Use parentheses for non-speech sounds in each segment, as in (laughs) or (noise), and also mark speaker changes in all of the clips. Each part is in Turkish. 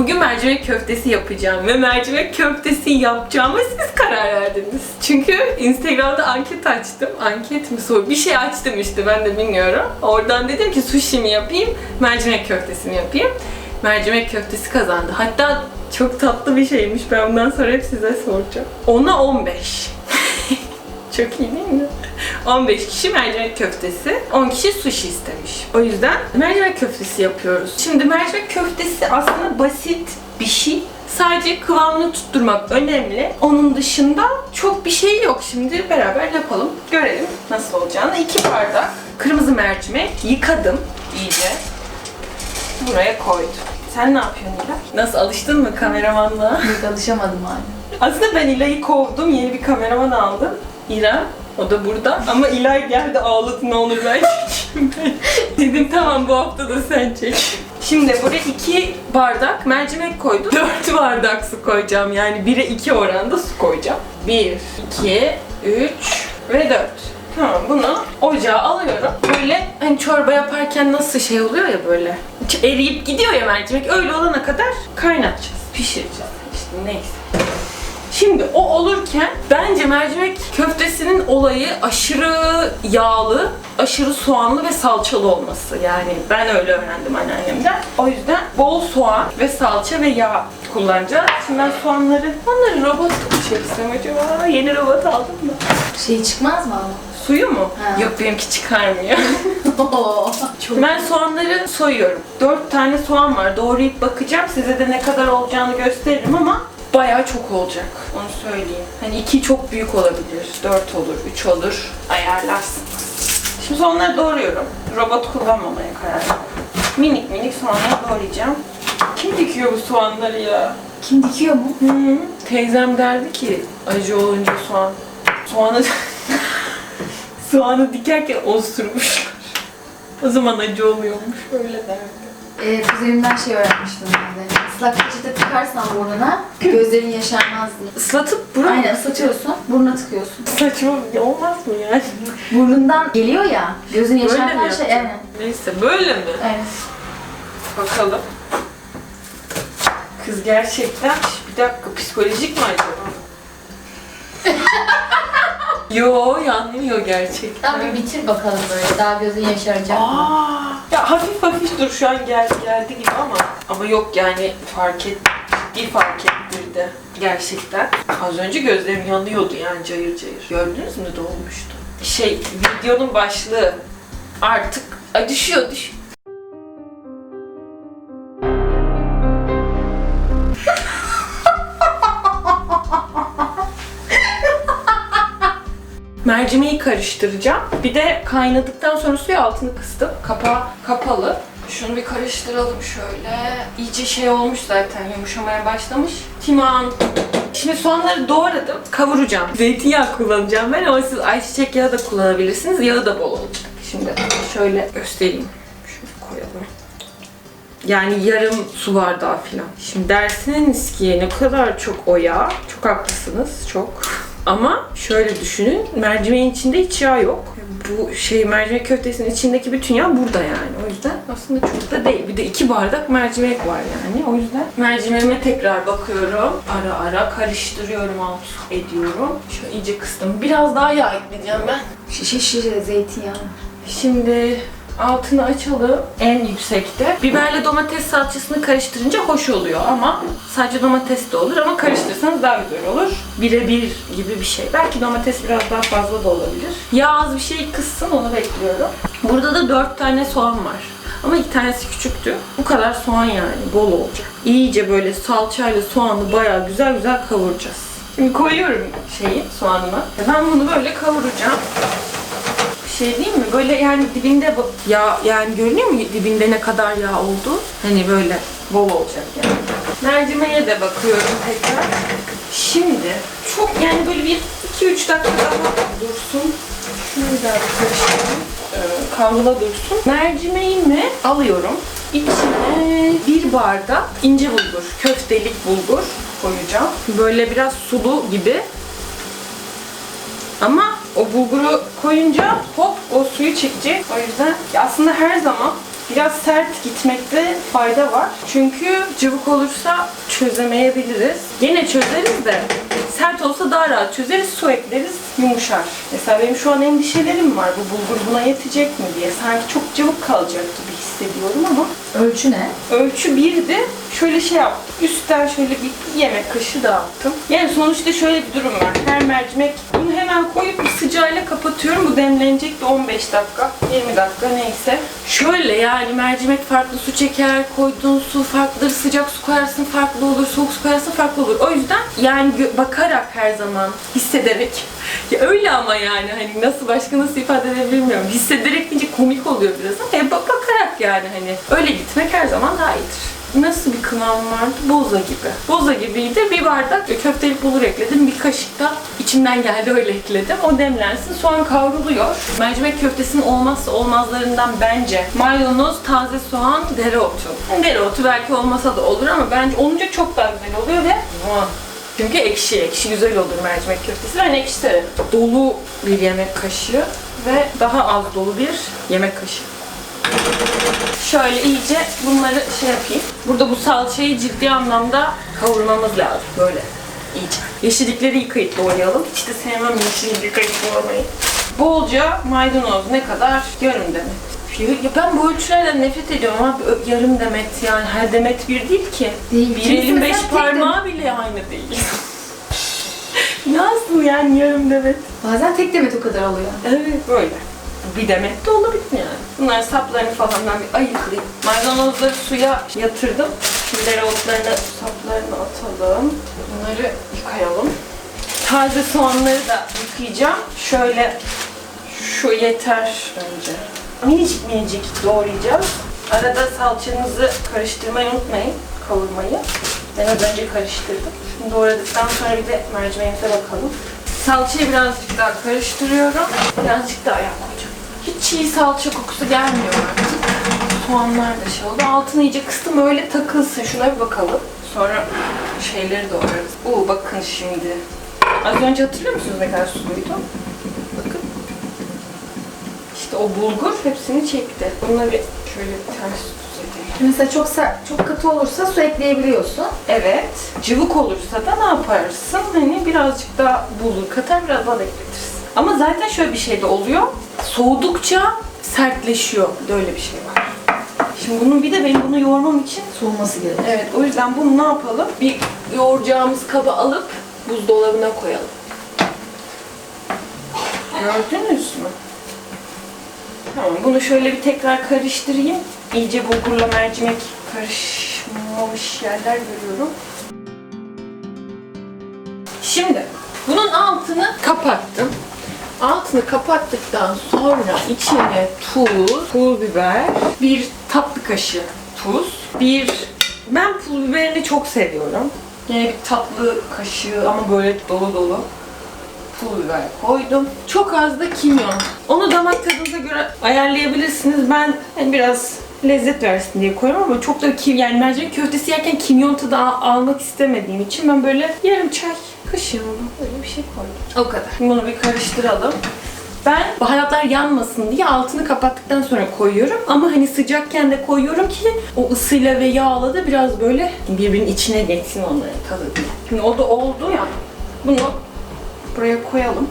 Speaker 1: Bugün mercimek köftesi yapacağım ve mercimek köftesi yapacağıma siz karar verdiniz. Çünkü Instagram'da anket açtım. Anket mi sor? Bir şey açtım işte ben de bilmiyorum. Oradan dedim ki sushi mi yapayım, mercimek köftesi mi yapayım? Mercimek köftesi kazandı. Hatta çok tatlı bir şeymiş. Ben bundan sonra hep size soracağım. Ona 15. Çok iyi değil mi? 15 kişi mercimek köftesi, 10 kişi sushi istemiş. O yüzden mercimek köftesi yapıyoruz. Şimdi mercimek köftesi aslında basit bir şey. Sadece kıvamını tutturmak önemli. Onun dışında çok bir şey yok. Şimdi beraber yapalım. Görelim nasıl olacağını. 2 bardak kırmızı mercimek yıkadım iyice. Buraya koydum. Sen ne yapıyorsun İlay? Nasıl alıştın mı kameramanlığa?
Speaker 2: Yok alışamadım hala.
Speaker 1: Aslında ben İlay'ı kovdum. Yeni bir kameraman aldım. İrem. O da burada. Ama İlay geldi ağladı ne olur ben çekeyim. (laughs) Dedim tamam bu hafta da sen çek. Şimdi buraya iki bardak mercimek koydum. Dört bardak su koyacağım. Yani 1'e 2 oranda su koyacağım. 1, 2, 3 ve 4. Tamam bunu ocağa alıyorum. Böyle hani çorba yaparken nasıl şey oluyor ya böyle. Eriyip gidiyor ya mercimek. Öyle olana kadar kaynatacağız. Pişireceğiz. İşte neyse. Şimdi o olurken bence mercimek köftesinin olayı aşırı yağlı, aşırı soğanlı ve salçalı olması. Yani ben öyle öğrendim anneannemden. O yüzden bol soğan ve salça ve yağ kullanacağız. Şimdi ben soğanları, onları robot çeksem acaba? Yeni robot aldım da.
Speaker 2: Şey çıkmaz mı?
Speaker 1: Suyu mu?
Speaker 2: Ha.
Speaker 1: Yok benimki çıkarmıyor. (laughs)
Speaker 2: Çok
Speaker 1: ben soğanları soyuyorum. Dört tane soğan var. Doğrayıp bakacağım. Size de ne kadar olacağını gösteririm ama bayağı çok olacak. Onu söyleyeyim. Hani iki çok büyük olabilir. Dört olur, üç olur. Ayarlarsınız. Şimdi soğanları doğruyorum. Robot kullanmamaya karar verdim. Minik minik soğanları doğrayacağım. Kim dikiyor bu soğanları ya?
Speaker 2: Kim dikiyor mu?
Speaker 1: Hı -hı. Teyzem derdi ki acı olunca soğan. Soğanı (laughs) soğanı dikerken osurmuşlar. (laughs) O zaman acı oluyormuş öyle derdi.
Speaker 2: Ee, kuzenimden şey öğrenmiştim ben de. Islak peçete tıkarsan burnuna gözlerin yaşarmaz diye.
Speaker 1: Islatıp buraya
Speaker 2: Aynen ıslatıyorsun, burnuna tıkıyorsun.
Speaker 1: Saçma olmaz mı yani?
Speaker 2: Burnundan geliyor ya, gözün
Speaker 1: Böyle mi
Speaker 2: yaşartan şey
Speaker 1: yapacağım?
Speaker 2: aynen.
Speaker 1: Neyse böyle mi?
Speaker 2: Aynen.
Speaker 1: Bakalım. Kız gerçekten bir dakika psikolojik mi acaba? (laughs) Yo yanmıyor gerçekten.
Speaker 2: Tamam bir bitir bakalım böyle, daha gözün yaşaracak.
Speaker 1: Aa, hafif hafif dur şu an geldi geldi gibi ama ama yok yani fark et ciddi fark ettirdi gerçekten. Az önce gözlerim yanıyordu yani cayır cayır. Gördünüz mü dolmuştu. Şey videonun başlığı artık düşüyor düş. Mercimeği karıştıracağım. Bir de kaynadıktan sonra suyu altını kıstım. Kapağı kapalı. Şunu bir karıştıralım şöyle. İyice şey olmuş zaten yumuşamaya başlamış. Timam. Şimdi soğanları doğradım. Kavuracağım. Zeytinyağı kullanacağım ben ama siz ayçiçek yağı da kullanabilirsiniz. Yağı da bol olacak. Şimdi şöyle göstereyim. Şunu koyalım. Yani yarım su bardağı falan. Şimdi dersiniz ki ne kadar çok o yağ. Çok haklısınız. Çok. Ama şöyle düşünün. Mercimeğin içinde hiç yağ yok. Bu şey mercimek köftesinin içindeki bütün yağ burada yani. O yüzden aslında çok da değil. Bir de iki bardak mercimek var yani. O yüzden mercimeğime tekrar bakıyorum. Ara ara karıştırıyorum, alt ediyorum. Şöyle iyice kıstım. Biraz daha yağ ekleyeceğim ben.
Speaker 2: Şişe şişe zeytinyağı.
Speaker 1: Şimdi altını açalım en yüksekte. Biberle domates salçasını karıştırınca hoş oluyor ama sadece domates de olur ama karıştırırsanız daha güzel olur. Birebir gibi bir şey. Belki domates biraz daha fazla da olabilir. Yağ az bir şey kızsın onu bekliyorum. Burada da 4 tane soğan var. Ama iki tanesi küçüktü. Bu kadar soğan yani bol olacak. İyice böyle salçayla soğanı bayağı güzel güzel kavuracağız. Şimdi koyuyorum şeyi soğanını. Ben bunu böyle kavuracağım şey değil mi? Böyle yani dibinde yağ yani görünüyor mu dibinde ne kadar yağ oldu? Hani böyle bol olacak yani. Mercimeğe de bakıyorum tekrar. Şimdi çok yani böyle bir 2-3 dakika daha dursun. Şunu bir karıştırayım. Ee, kavrula dursun. Mercimeğimi alıyorum. İçine bir bardak ince bulgur, köftelik bulgur koyacağım. Böyle biraz sulu gibi ama o bulguru koyunca hop o suyu çekecek. O yüzden aslında her zaman biraz sert gitmekte fayda var. Çünkü cıvık olursa çözemeyebiliriz. Gene çözeriz de sert olsa daha rahat çözeriz. Su ekleriz yumuşar. Mesela benim şu an endişelerim var. Bu bulgur buna yetecek mi diye. Sanki çok cıvık kalacak gibi hissediyorum ama
Speaker 2: Ölçü ne?
Speaker 1: Ölçü birdi. Şöyle şey yaptım. Üstten şöyle bir yemek kaşığı dağıttım. Yani sonuçta şöyle bir durum var. Her mercimek bunu hemen koyup bir sıcağıyla kapatıyorum. Bu demlenecek de 15 dakika, 20 dakika neyse. Şöyle yani mercimek farklı su çeker, koyduğun su farklıdır. Sıcak su koyarsın farklı olur, soğuk su koyarsın farklı olur. O yüzden yani bakarak her zaman hissederek ya öyle ama yani hani nasıl başka nasıl ifade edebilirim bilmiyorum. Hissederek deyince komik oluyor biraz ama bakarak yani hani öyle gitmek her zaman daha iyidir. Nasıl bir kıvam vardı? Boza gibi. Boza gibiydi. Bir bardak köftelik bulgur ekledim. Bir kaşık da içimden geldi öyle ekledim. O demlensin. Soğan kavruluyor. Mercimek köftesinin olmazsa olmazlarından bence maydanoz, taze soğan, dereotu. Dereotu belki olmasa da olur ama bence olunca çok daha güzel oluyor ve çünkü ekşi, ekşi güzel olur mercimek köftesi. Ben ekşi. Dolu bir yemek kaşığı ve daha az dolu bir yemek kaşığı. Şöyle iyice bunları şey yapayım. Burada bu salçayı ciddi anlamda kavurmamız lazım. Böyle iyice. Yeşillikleri yıkayıp doğrayalım. Hiç de sevmem yeşillik yıkayıp doğramayı. Bolca maydanoz ne kadar? Yarım demet. Ya ben bu ölçülerden nefret ediyorum abi. Yarım demet yani her demet bir değil ki.
Speaker 2: Değil.
Speaker 1: Bir elin beş parmağı bile aynı değil. (laughs) Nasıl yani yarım demet?
Speaker 2: Bazen tek demet o kadar oluyor.
Speaker 1: Evet böyle. Bir demet de olabilir yani. Bunlar saplarını falan ben bir ayıklayayım. Maydanozları suya yatırdım. Şimdi dereotlarını, saplarını atalım. Bunları yıkayalım. Taze soğanları da yıkayacağım. Şöyle şu yeter önce. Minicik minicik doğrayacağız. Arada salçanızı karıştırmayı unutmayın. Kavurmayı. Ben az önce karıştırdım. Şimdi doğradıktan sonra bir de mercimeğimize bakalım. Salçayı birazcık daha karıştırıyorum. Birazcık daha. Hiç çiğ salça kokusu gelmiyor artık. Soğanlar da şey oldu. Altını iyice kıstım öyle takılsın. Şuna bir bakalım. Sonra şeyleri doğrarız. Oo bakın şimdi. Az önce hatırlıyor musunuz ne kadar suluydu? Bakın. İşte o bulgur hepsini çekti. Bunları şöyle bir ters.
Speaker 2: Mesela çok çok katı olursa su ekleyebiliyorsun.
Speaker 1: Evet. Cıvık olursa da ne yaparsın? Hani birazcık daha bulgur katar, biraz daha bekletirsin. Ama zaten şöyle bir şey de oluyor. Soğudukça sertleşiyor. Bir de öyle bir şey var. Şimdi bunun bir de benim bunu yoğurmam için
Speaker 2: Soğuması gerekiyor.
Speaker 1: Evet, o yüzden bunu ne yapalım? Bir yoğuracağımız kaba alıp buzdolabına koyalım. Gördünüz mü? Tamam, bunu şöyle bir tekrar karıştırayım. İyice bulgurla mercimek karışmamış yerler görüyorum. Şimdi bunun altını kapattım. Altını kapattıktan sonra içine tuz, pul biber, bir tatlı kaşığı tuz, bir ben pul biberini çok seviyorum. Yine bir tatlı kaşığı ama böyle dolu dolu pul biber koydum. Çok az da kimyon. Onu damak tadınıza göre ayarlayabilirsiniz. Ben hani biraz lezzet versin diye koyuyorum ama çok da kim yani mercimek köftesi yerken kimyon tadı al- almak istemediğim için ben böyle yarım çay kaşığı mı böyle bir şey koydum. O kadar. Bunu bir karıştıralım. Ben baharatlar yanmasın diye altını kapattıktan sonra koyuyorum. Ama hani sıcakken de koyuyorum ki o ısıyla ve yağla da biraz böyle birbirinin içine geçsin onların tadı diye. Şimdi o da oldu ya. Bunu buraya koyalım.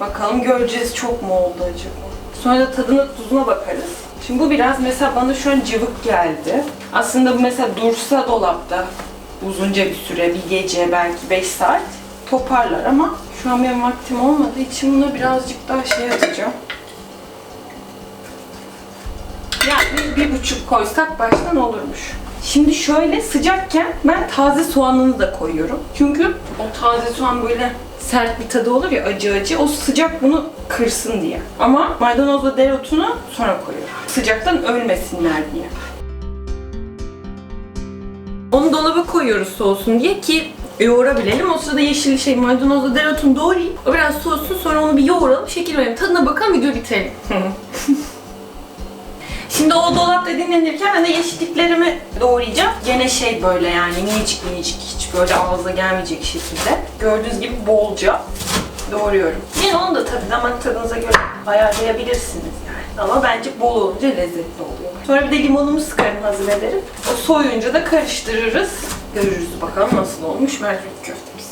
Speaker 1: Bakalım göreceğiz çok mu oldu acaba. Sonra da tadına tuzuna bakarız. Şimdi bu biraz mesela bana şu an cıvık geldi. Aslında bu mesela dursa dolapta uzunca bir süre, bir gece belki 5 saat toparlar ama şu an benim vaktim olmadığı için buna birazcık daha şey atacağım. Yani bir buçuk koysak baştan olurmuş. Şimdi şöyle sıcakken ben taze soğanını da koyuyorum. Çünkü o taze soğan böyle sert bir tadı olur ya acı acı. O sıcak bunu kırsın diye. Ama maydanozla dereotunu sonra koyuyorum. Sıcaktan ölmesinler diye. Onu dolaba koyuyoruz soğusun diye ki yoğurabilelim. O sırada yeşil şey maydanozla dereotunu doğrayayım. O biraz soğusun sonra onu bir yoğuralım. Şekil verelim. Tadına bakalım video bitirelim. (laughs) Şimdi o dolapta dinlenirken ben de yeşilliklerimi doğrayacağım. Gene şey böyle yani minicik minicik hiç böyle ağza gelmeyecek şekilde. Gördüğünüz gibi bolca doğruyorum. Yine onu da tabii damak tadınıza göre ayarlayabilirsiniz yani. Ama bence bol olunca lezzetli oluyor. Sonra bir de limonumuzu sıkarım hazır ederim. O soyunca da karıştırırız. Görürüz bakalım nasıl olmuş mercimek köftemiz.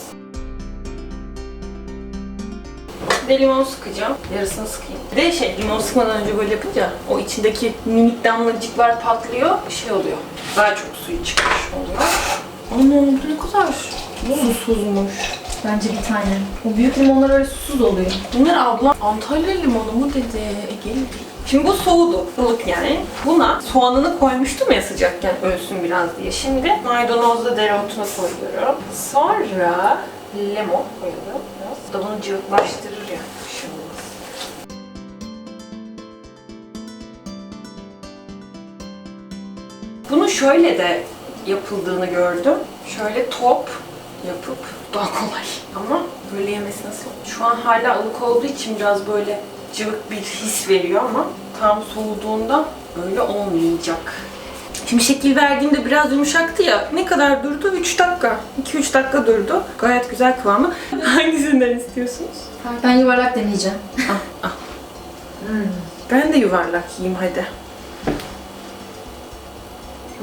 Speaker 1: Bir de limon sıkacağım. Yarısını sıkayım. Bir de şey limon sıkmadan önce böyle yapınca o içindeki minik damlacıklar patlıyor. Şey oluyor. Daha çok suyu çıkmış oluyor. Ana bu ne kadar susuzmuş.
Speaker 2: Bence bir tane. O büyük limonlar öyle susuz oluyor.
Speaker 1: Bunlar ablam Antalya limonu mu dedi? Egeli değil. Şimdi bu soğudu. ılık yani. Buna soğanını koymuştum ya sıcakken ölsün biraz diye. Şimdi maydanozla dereotunu koyuyorum. Sonra lemon koyuyorum biraz. Da bunu cıvıklaştırır ya. Şimdi. Bunu şöyle de yapıldığını gördüm. Şöyle top yapıp daha kolay. Ama böyle yemesi nasıl? Şu an hala ılık olduğu için biraz böyle cıvık bir his veriyor ama tam soğuduğunda öyle olmayacak. Şimdi şekil verdiğimde biraz yumuşaktı ya. Ne kadar durdu? 3 dakika. 2-3 dakika durdu. Gayet güzel kıvamı. (laughs) Hangisinden istiyorsunuz?
Speaker 2: Ben yuvarlak deneyeceğim.
Speaker 1: Ben de yuvarlak yiyeyim hadi.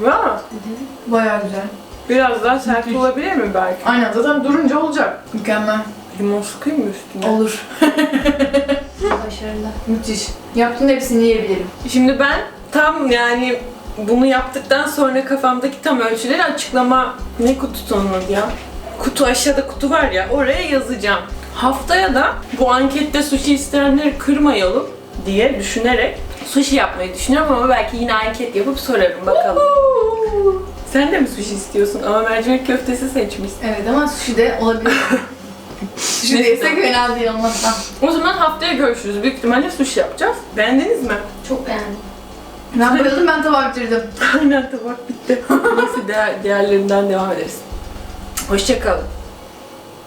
Speaker 1: Vaa!
Speaker 2: Bayağı güzel.
Speaker 1: Biraz daha sert olabilir mi belki?
Speaker 2: Aynen zaten durunca olacak. Mükemmel.
Speaker 1: Limon sıkayım mı üstüne?
Speaker 2: Olur. (laughs) Başarılı. Müthiş. Yaptığın hepsini yiyebilirim.
Speaker 1: Şimdi ben tam yani bunu yaptıktan sonra kafamdaki tam ölçüleri açıklama ne kutusu onun ya? Kutu aşağıda kutu var ya oraya yazacağım. Haftaya da bu ankette sushi isteyenleri kırmayalım diye düşünerek sushi yapmayı düşünüyorum ama belki yine anket yapıp sorarım bakalım. Sen de mi sushi istiyorsun? Ama mercimek köftesi seçmişsin.
Speaker 2: Evet ama sushi de olabilir. (laughs) sushi de yesek fena değil olmazsa.
Speaker 1: O zaman haftaya görüşürüz. Büyük ihtimalle sushi yapacağız. Beğendiniz mi?
Speaker 2: Çok beğendim. Ben bayıldım ben tabağı bitirdim.
Speaker 1: Aynen tabak bitti. (laughs) Neyse diğer, diğerlerinden devam ederiz. Hoşçakalın.